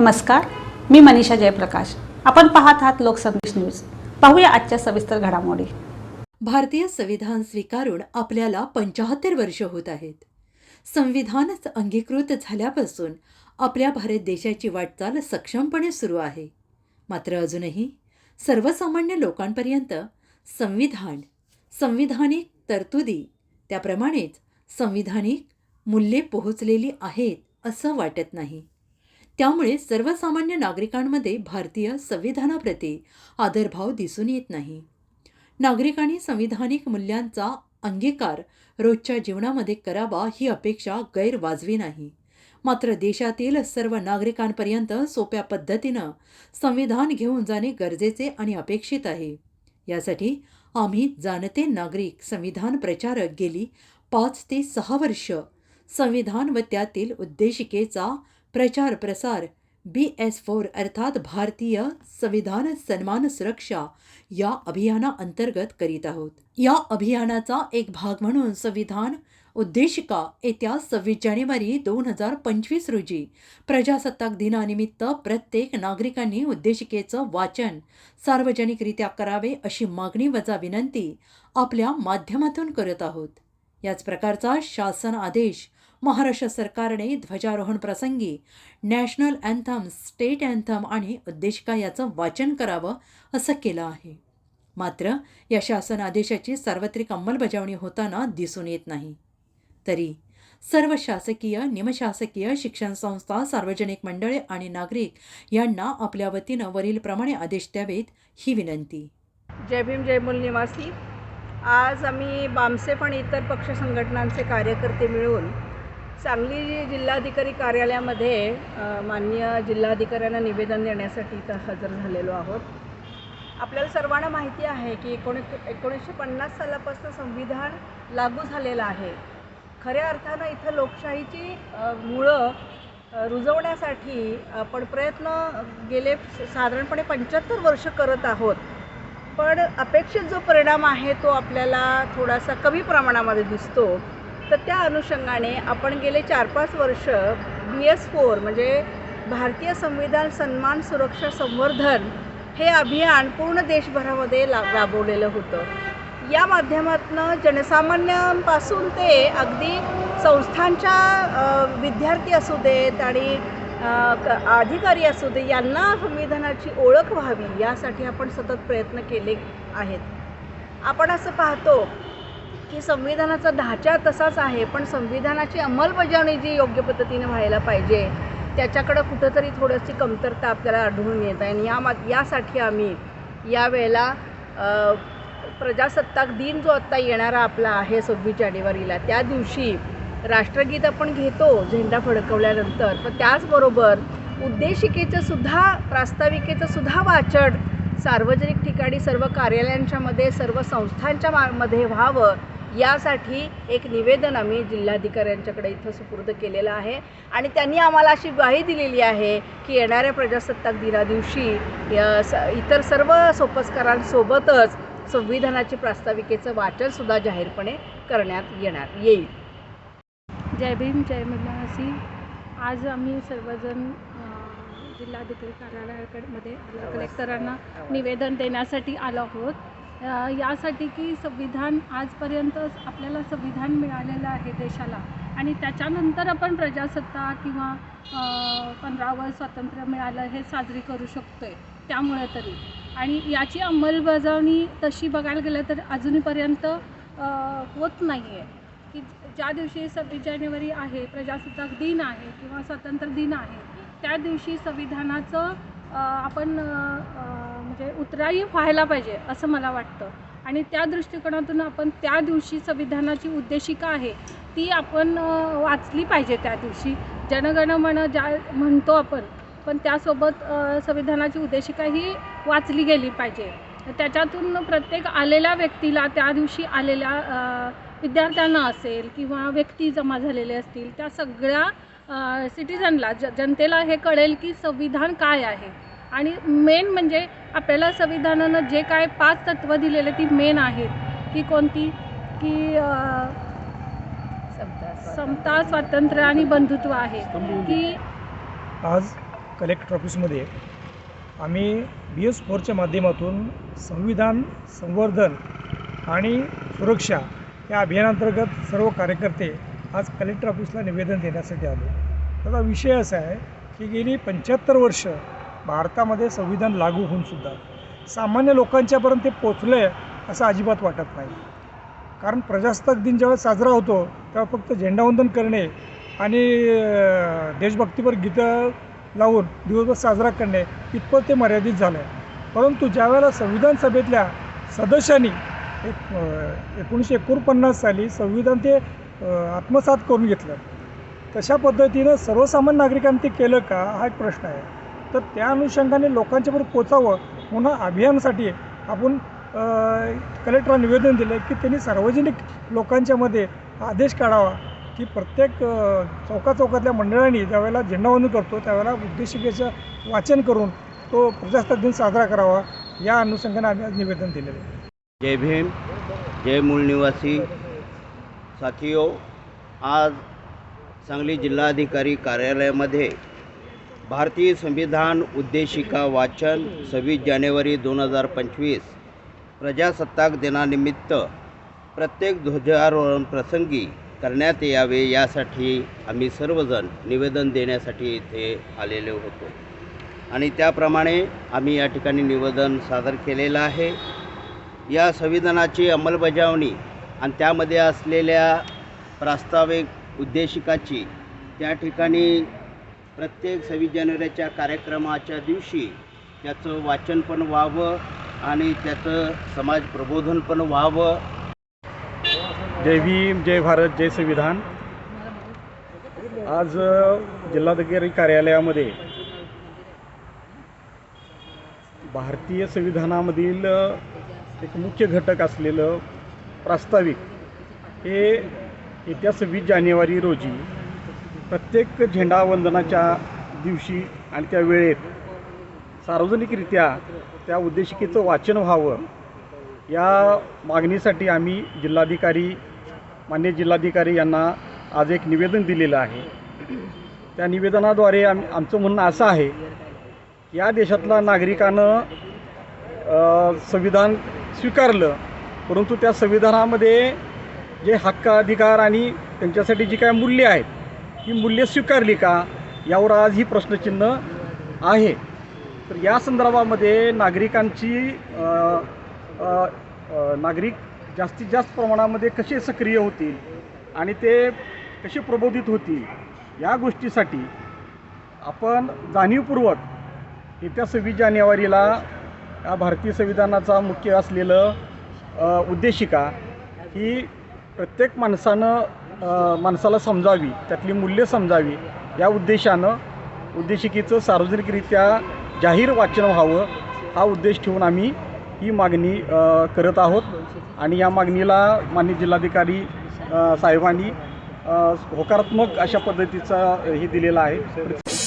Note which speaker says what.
Speaker 1: नमस्कार मी मनीषा जयप्रकाश. आपण पाहत आहात लोकसंदेश न्यूज. पाहूया आजच्या सविस्तर घडामोडी.
Speaker 2: भारतीय संविधान स्वीकारून आपल्याला पंचाहत्तर वर्ष होत आहेत. संविधानच अंगीकृत झाल्यापासून आपल्या भारत देशाची वाटचाल सक्षमपणे सुरू आहे. मात्र अजूनही सर्वसामान्य लोकांपर्यंत संविधान संविधानिक तरतुदी त्याप्रमाणेच संविधानिक मूल्ये पोहोचलेली आहेत असं वाटत नाही. त्यामुळे सर्वसामान्य नागरिकांमध्ये भारतीय संविधानाप्रती आदरभाव दिसून येत नाही. नागरिकांनी संविधानिक मूल्यांचा अंगीकार रोजच्या जीवनामध्ये करावा ही अपेक्षा गैरवाजवी नाही. मात्र देशातील सर्व नागरिकांपर्यंत सोप्या पद्धतीनं संविधान घेऊन जाणे गरजेचे आणि अपेक्षित आहे. यासाठी आम्ही जाणते नागरिक संविधान प्रचारक गेली पाच ते सहा वर्ष संविधान व त्यातील उद्देशिकेचा प्रचार प्रसार बी एस फोर अर्थात भारतीय संविधान सन्मान सुरक्षा या अभियानाअंतर्गत करीत आहोत. या अभियानाचा एक भाग म्हणून संविधान उद्देशिका येत्या सव्वीस जानेवारी दोन हजार पंचवीस रोजी प्रजासत्ताक दिनानिमित्त प्रत्येक नागरिकांनी उद्देशिकेचं वाचन सार्वजनिकरित्या करावे अशी मागणी वजा विनंती आपल्या माध्यमातून करत आहोत. याच प्रकारचा शासन आदेश महाराष्ट्र सरकारने ध्वजारोहण प्रसंगी नॅशनल अँथम स्टेट अँथम आणि उद्देशिका याचं वाचन करावं असं केलं आहे. मात्र या शासन आदेशाची सार्वत्रिक अंमलबजावणी होताना दिसून येत नाही. तरी सर्व शासकीय निमशासकीय शिक्षण संस्था सार्वजनिक मंडळे आणि नागरिक यांना आपल्या वतीनं वरीलप्रमाणे आदेश द्यावेत ही विनंती.
Speaker 3: जय भीम जय मूल निवासी. आज आम्ही बामसे पण इतर पक्ष संघटनांचे कार्यकर्ते मिळून सांगली जिल्हाधिकारी कार्यालयामध्ये मान्य माननीय जिल्हाधिकाऱ्यांना निवेदन देण्यासाठी इथं हजर झालेलो आहोत. आपल्याला सर्वांना माहिती आहे की एकोणी एकोणीसशे पन्नास सालापासून संविधान लागू झालेलं आहे. खऱ्या अर्थानं इथं लोकशाहीची मुळं रुजवण्यासाठी आपण प्रयत्न गेले साधारणपणे पंच्याहत्तर वर्ष करत आहोत. पण अपेक्षित जो परिणाम आहे तो आपल्याला थोडासा कमी प्रमाणामध्ये दिसतो. तर त्या अनुषंगाने आपण गेले चार पाच वर्ष बी एस फोर म्हणजे भारतीय संविधान सन्मान सुरक्षा संवर्धन हे अभियान पूर्ण देशभरामध्ये ला राबवलेलं होतं. या माध्यमातून जनसामान्यांपासून ते अगदी संस्थांच्या विद्यार्थी असू देत आणि क- अधिकारी असू दे यांना संविधानाची ओळख व्हावी यासाठी आपण सतत प्रयत्न केले आहेत. आपण असं पाहतो की संविधानाचा ढाचा तसाच आहे पण संविधानाची अंमलबजावणी जी योग्य पद्धतीने व्हायला पाहिजे त्याच्याकडं कुठंतरी थोडीशी कमतरता आपल्याला आढळून येत आहे. आणि या मा यासाठी आम्ही यावेळेला प्रजासत्ताक दिन जो आत्ता येणारा आपला आहे सव्वीस जानेवारीला त्या दिवशी राष्ट्रगीत आपण घेतो झेंडा फडकवल्यानंतर. पण त्याचबरोबर उद्देशिकेचं सुद्धा प्रास्ताविकेचं सुद्धा वाचन सार्वजनिक ठिकाणी सर्व कार्यालयांच्यामध्ये सर्व संस्थांच्या मा- मध्ये व्हावं यासाठी एक निवेदन आम्ही जिल्हाधिकाऱ्यांच्याकडे इथं सुपूर्द केलेलं आहे. आणि त्यांनी आम्हाला अशी ग्वाही दिलेली आहे की येणाऱ्या प्रजासत्ताक दिना दिवशी या स इतर सर्व सोपस्कारांसोबतच संविधानाची प्रास्ताविकेचं वाचनसुद्धा जाहीरपणे करण्यात येणार येईल.
Speaker 4: जय भीम जय मिलासी आज आम्ही सर्वजण जिल्हाधिकारी कार्यालयाकडे मध्ये कलेक्टरांना निवेदन देण्यासाठी आलो आहोत. अ, यासाठी की संविधान आजपर्यंत आपल्याला संविधान मिळालेलं आहे देशाला. आणि त्याच्यानंतर आपण प्रजासत्ता किंवा पंधरावं स्वातंत्र्य मिळालं हे साजरी करू शकतो आहे त्यामुळे तरी. आणि याची अंमलबजावणी तशी बघायला गेलं तर अजूनपर्यंत होत नाही आहे की ज्या दिवशी सव्वीस जानेवारी आहे प्रजासत्ताक दिन आहे किंवा स्वातंत्र्य दिन आहे त्या दिवशी संविधानाचं आपण म्हणजे उतराई व्हायला पाहिजे असं मला वाटतं. आणि त्या दृष्टिकोनातून आपण त्या दिवशी संविधानाची उद्देशिका आहे ती आपण वाचली पाहिजे त्या दिवशी. जनगण म्हण ज्या म्हणतो आपण पण त्यासोबत संविधानाची उद्देशिका ही वाचली गेली पाहिजे. त्याच्यातून प्रत्येक आलेल्या व्यक्तीला त्या दिवशी आलेल्या विद्यार्थ्यांना असेल किंवा व्यक्ती जमा झालेले असतील त्या सगळ्या सिटिझनला ज जनतेला हे कळेल की संविधान काय आहे. आणि मेन म्हणजे आपल्याला संविधानानं जे काय पाच तत्त्व दिलेले ती मेन आहेत. की कोणती? की समता स्वातंत्र्य. आणि बंधुत्व आहे. की
Speaker 5: आज कलेक्टर ऑफिसमध्ये आम्ही बी एस फोरच्या माध्यमातून संविधान संवर्धन आणि सुरक्षा या अभियानांतर्गत सर्व कार्यकर्ते आज कलेक्टर ऑफिसला निवेदन देण्यासाठी आलो. त्याचा विषय असा आहे की गेली पंच्याहत्तर वर्ष भारतामध्ये संविधान लागू होऊनसुद्धा सामान्य लोकांच्यापर्यंत ते पोचलं आहे असं अजिबात वाटत नाही. कारण प्रजासत्ताक दिन ज्यावेळेस साजरा होतो तेव्हा फक्त झेंडावंदन करणे आणि देशभक्तीपर गीतं लावून दिवसभर साजरा करणे इतपत ते मर्यादित झालं आहे परंतु ज्यावेळेला संविधान सभेतल्या सदस्यांनी एक एकोणीसशे एकोणपन्नास साली संविधान ते आत्मसात करून घेतलं. तशा पद्धतीनं सर्वसामान्य नागरिकांनी ते केलं का हा एक प्रश्न आहे. तर त्या अनुषंगाने लोकांच्यापर्यंत पोचावं म्हणून अभियानासाठी आपण कलेक्टरला निवेदन दिलं की त्यांनी सार्वजनिक लोकांच्यामध्ये आदेश काढावा की प्रत्येक चौकाचौकातल्या मंडळांनी ज्यावेळेला झेंडावंदन करतो त्यावेळेला उद्देशिकेचं वाचन करून तो प्रजासत्ताक दिन साजरा करावा या अनुषंगाने आम्ही आज निवेदन दिलेलं आहे.
Speaker 6: जय भीम जय मूळ निवासी साथियो आज सांगली जिल्हाधिकारी कार्यालयामध्ये भारतीय संविधान उद्देशिका वाचन सव्वीस जानेवारी दोन हजार पंचवीस प्रजासत्ताक दिनानिमित्त प्रत्येक ध्वजारोहण प्रसंगी करण्यात यावे यासाठी आम्ही सर्वजण निवेदन देण्यासाठी इथे आलेले होतो. आणि त्याप्रमाणे आम्ही या ठिकाणी निवेदन सादर केलेलं आहे. या संविधानाची अंमलबजावणी आणि त्यामध्ये असलेल्या प्रास्ताविक उद्देशिकाची त्या ठिकाणी प्रत्येक सव्वीस जानेवारीच्या कार्यक्रमाच्या दिवशी त्याचं वाचन पण व्हावं आणि त्याचं समाज प्रबोधन पण व्हावं.
Speaker 5: जय भीम जय भारत जय संविधान. आज जिल्हाधिकारी कार्यालयामध्ये भारतीय संविधानामधील एक मुख्य घटक असलेलं प्रास्ताविक हे येत्या सव्वीस जानेवारी रोजी प्रत्येक झेंडावंदनाच्या दिवशी आणि त्या वेळेत सार्वजनिकरित्या त्या उद्देशिकेचं वाचन व्हावं या मागणीसाठी आम्ही जिल्हाधिकारी मान्य जिल्हाधिकारी यांना आज एक निवेदन दिलेलं आहे. त्या निवेदनाद्वारे आम आमचं म्हणणं असं आहे की या देशातल्या नागरिकानं संविधान स्वीकारलं परंतु त्या संविधानामध्ये जे हक्क अधिकार आणि त्यांच्यासाठी जी काय मूल्य आहेत ही मूल्ये स्वीकारली का यावर आज ही प्रश्नचिन्ह आहे. तर या संदर्भामध्ये नागरिकांची नागरिक जास्तीत जास्त प्रमाणामध्ये कसे सक्रिय होतील आणि ते कसे प्रबोधित होतील या गोष्टीसाठी आपण जाणीवपूर्वक येत्या सव्वीस जानेवारीला या भारतीय संविधानाचा मुख्य असलेलं उद्देशिका ही प्रत्येक माणसानं माणसाला समजावी त्यातली मूल्य समजावी या उद्देशानं उद्देशिकेचं सार्वजनिकरित्या जाहीर वाचन व्हावं हा उद्देश ठेवून आम्ही ही मागणी करत आहोत. आणि या मागणीला माननीय जिल्हाधिकारी साहेबांनी होकारात्मक अशा पद्धतीचा हे दिलेला आहे.